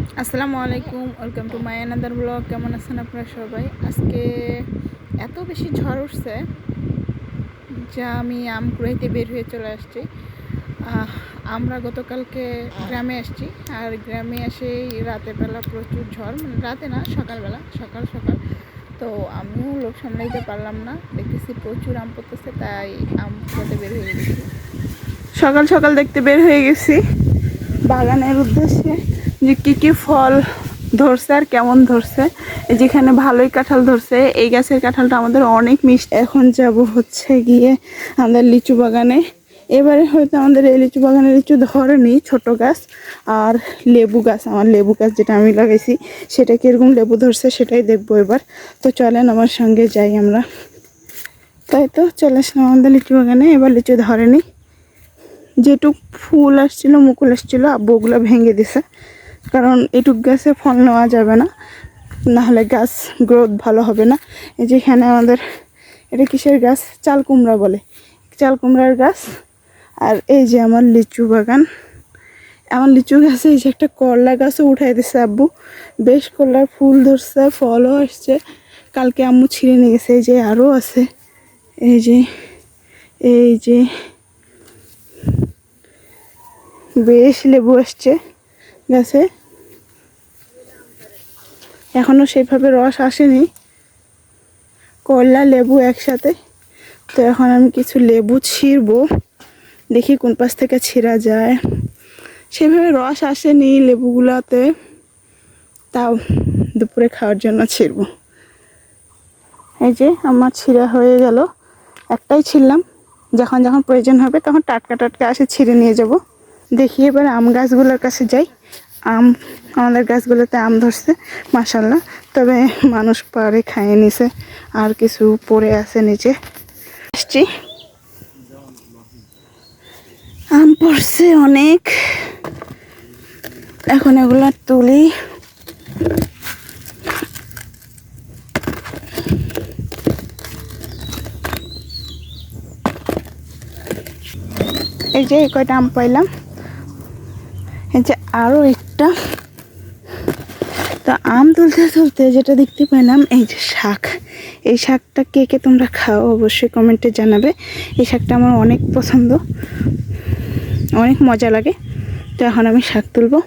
আসসালামু আলাইকুম, welcome to my another blog. কেমন আছেন আপনারা সবাই? আজকে এত বেশি ঝড় উঠছে যা আমি আম কুড়াইতে বের হয়ে চলে আসছি। আমরা গতকালকে গ্রামে আসছি আর গ্রামে এসে রাতের বেলা প্রচুর ঝড় মানে রাতে না, সকালবেলা, সকাল সকাল। তো আমিও লোক সামলাইতে পারলাম না, দেখতেছি প্রচুর আম পড়তেছে, তাই আম কুড়াতে বের হয়ে গেছি। সকাল সকাল দেখতে বের হয়ে গেছি। বাগানের উদ্দেশ্যে। যে কী কী ফল ধরছে আর কেমন ধরছে। যেখানে ভালোই কাঁঠাল ধরছে। এই গাছের কাঁঠালটা আমাদের অনেক মিষ্টি। এখন যাব হচ্ছে গিয়ে আমাদের লিচু বাগানে। এবারে হয়তো আমাদের এই লিচু বাগানে লিচু ধরেনি, ছোট গাছ আর লেবু গাছ। আমার লেবু গাছ যেটা আমি লাগাইছি, সেটা কীরকম লেবু ধরছে সেটাই দেখব এবার। তো চলেন আমার সঙ্গে যাই আমরা। তাই তো, চলে আসলাম আমাদের লিচু বাগানে। এবার লিচু ধরেনি। যেটুক ফুল আসছিল, মুকুল আসছিল, আব্বু ওগুলো ভেঙে দিছে। কারণ এটুক গাছে ফল নেওয়া যাবে না, নাহলে গাছ গ্রোথ ভালো হবে না। এই যে এখানে আমাদের, এটা কিসের গাছ? চাল কুমড়া বলে। চাল কুমড়ার গাছ। আর এই যে আমার লিচু বাগান। আমার লিচু গাছে এই যে একটা করলা গাছও উঠাই দিছে আব্বু। বেশ করলার ফুল ধরছে, ফলও আসছে। কালকে আম্মু ছিঁড়ে নিয়ে গেছে, এই যে আরও আছে। এই যে এই যে, বেশ লেবু আসছে। গাছে। এখনও সেইভাবে রস আসেনি। করলা লেবু একসাথে। তো এখন আমি কিছু লেবু ছিঁড়বো। দেখি কোন পাশ থেকে ছিঁড়া যায়। সেভাবে রস আসেনি লেবুগুলোতে। তাও দুপুরে খাওয়ার জন্য ছিঁড়বো। এই যে আমার ছিঁড়া হয়ে গেল। একটাই ছিঁড়লাম। যখন যখন প্রয়োজন হবে তখন টাটকা টাটকা আসে ছিঁড়ে নিয়ে যাব। দেখি এবার আম গাছগুলোর কাছে যাই। আম, আমাদের গাছগুলোতে আম ধরছে মাসাল্লাহ তবে মানুষ পারে খাইয়ে নিছে, আর কিছু পড়ে আছে নিচে। আসছি। আম পড়ছে অনেক। এখন এগুলো তুলি। এই যে কয়টা আম পাইলাম। আরও একটা। তো আম তুলতে তুলতে যেটা দেখতে পেলাম, এই যে শাক। এই শাকটা কে কে তোমরা খাও অবশ্যই কমেন্টে জানাবে। এই শাকটা আমার অনেক পছন্দ। অনেক মজা লাগে। তো এখন আমি শাক তুলবো।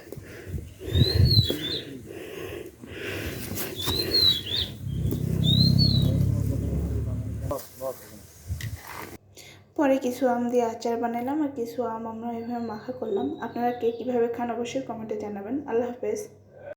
পরে কিছু আম দিয়ে আচার বানালাম আর কিছু আম আমরা এভাবে মাখা করলাম। আপনারা কে কীভাবে খান অবশ্যই কমেন্টে জানাবেন। আল্লাহ হাফেজ।